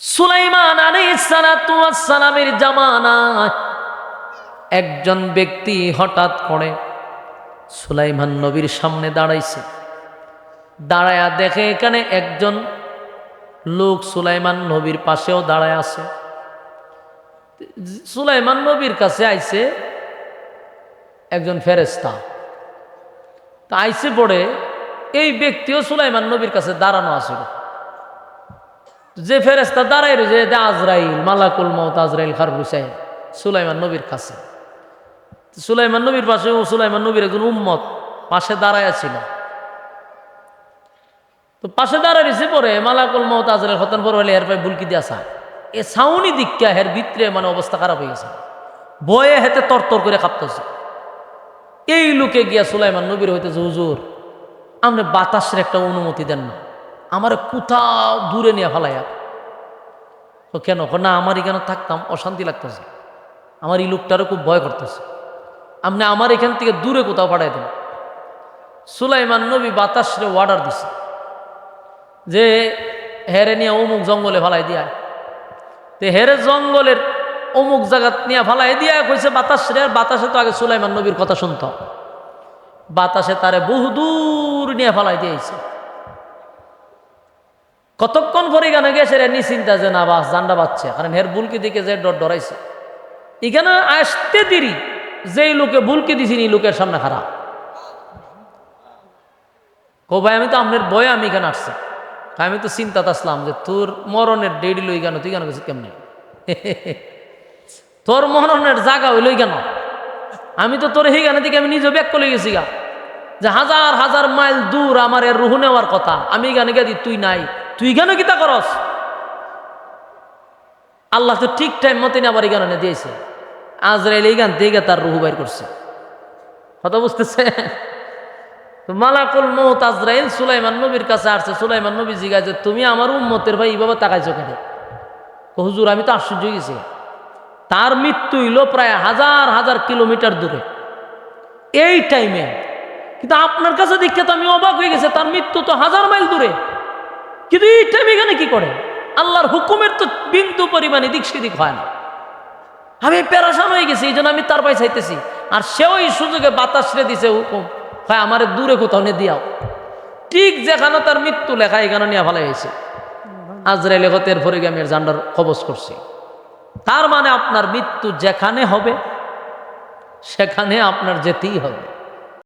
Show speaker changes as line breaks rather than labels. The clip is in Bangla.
সুলাইমান সালামের জামানায় একজন ব্যক্তি হঠাৎ করে সুলাইমান নবীর সামনে দাঁড়াইছে। দাঁড়ায়া দেখে এখানে একজন লোক সুলাইমান নবীর পাশেও দাঁড়ায় আছে। সুলাইমান নবীর কাছে আইছে একজন ফেরেস্তা তা আইসে পড়ে এই ব্যক্তিও সুলাইমান নবীর কাছে দাঁড়ানো আছিল। যে ফেরেস্তা দাঁড়াই রয়েছে এটা আজরাইল, মালাকুল মত আজরাইল খার হুসাইন সুলাইমান নবীর কাছে। সুলাইমান নবীর পাশে ও সুলাইমান নবীর একজন উম্মত পাশে দাঁড়ায় ছিল। তো পাশে দাঁড়ায় রয়েছে পরে মালাকুল মত আজরাইল হতন পর হলে এর পায়ে বুলকি দিয়া সা এ সাউনি দিক্কা হের ভিতরে মানে অবস্থা খারাপ হয়ে গেছে। বয়ে হেতে তরতর করে কাঁপতেছে। এই লোকে গিয়া সুলাইমান নবীর হইতেছে, হুজুর, আপনি বাতাসের একটা অনুমতি দেন না। আমার কোথাও দূরে নিয়ে ফেলাইয়া তো কেন? না আমার এখানে থাকতাম? অশান্তি লাগতেছে। আমার এই লোকটারও খুব ভয় করতেছে। আপনি আমার এখান থেকে দূরে কোথাও পাঠাই দেন। সুলাইমান নবী বাতাসরে অর্ডার দিছে যে, হেরে নিয়ে অমুক জঙ্গলে ফালাই দিয়া তো হেরে জঙ্গলের অমুক জায়গা নিয়ে ফালাই দিয়া কইছে বাতাসরে, আর বাতাসে তো আগে সুলাইমান নবীর কথা শুনত। বাতাসে তারে বহুদূর নিয়ে ফালাই দিয়েছে। কতক্ষণ পরে গানে গেছে রে, নিশ্চিন্তা যে না বাস জান্ডা বাচ্চা কারণ হের বুলকি দিকে যে ডর ডরাইছে। এখানে আসতে দেরি, যেই লোকে বুলকি দিছি নি লোকের সামনে খারাপ। কো ভাই, আমি তো আপনার বয়ে আমি এখানে আসছি। আমি তো চিন্তাতে আসলাম যে তোর মরণের ডেডি লই কেন, তুই কেন গেছিস কেমনি? তোর মরণের জায়গা হইলই কেন? আমি তো তোর এই গানে থেকে আমি নিজে ব্যাক করে গেছি গা। যে হাজার হাজার মাইল দূর আমার এর রুহু নেওয়ার কথা, আমি গানে গেছি, তুই নাই। তুই কেন কিতা করস? আল্লাহ তো ঠিক টাইম মতন আবার এই গানে দিয়েছে। আজরাইল এই গান থেকে তার রুহু বাইর করছে। কথা বুঝতেছে? মালাকুল মৌত আজরাইল সুলাইমান নবীর কাছে আসছে। সুলাইমান নবী জিজ্ঞাসা তুমি আমার উম্মতের ভাই এইভাবে তাকাইছো কেন? হুজুর, আমি তো আশ্চর্য গেছি। তার মৃত্যু হইল প্রায় হাজার হাজার কিলোমিটার দূরে। এই টাইমে কিন্তু আপনার কাছে দেখে তো আমি অবাক হয়ে গেছে, তার মৃত্যু তো হাজার মাইল দূরে। কিন্তু এই টাইমে এখানে কি করে? আল্লাহর হুকুমের তো বিন্দু পরিমাণে দিক সেদিক হয় না। আমি প্যারাসান হয়ে গেছি এই জন্য আমি তার পাই চাইতেছি। আর সেও এই সুযোগে বাতাস রে দিছে হুকুম, হয়, আমার দূরে কোথাও নিয়ে দিয়াও। ঠিক যেখানে তার মৃত্যু লেখা, এখানে নিয়ে ভালো হয়েছে। আজরাইল পরে গিয়ে আমি এর জান্ডার কবজ করছি। তার মানে আপনার মৃত্যু যেখানে হবে, সেখানে আপনার যেতেই হবে।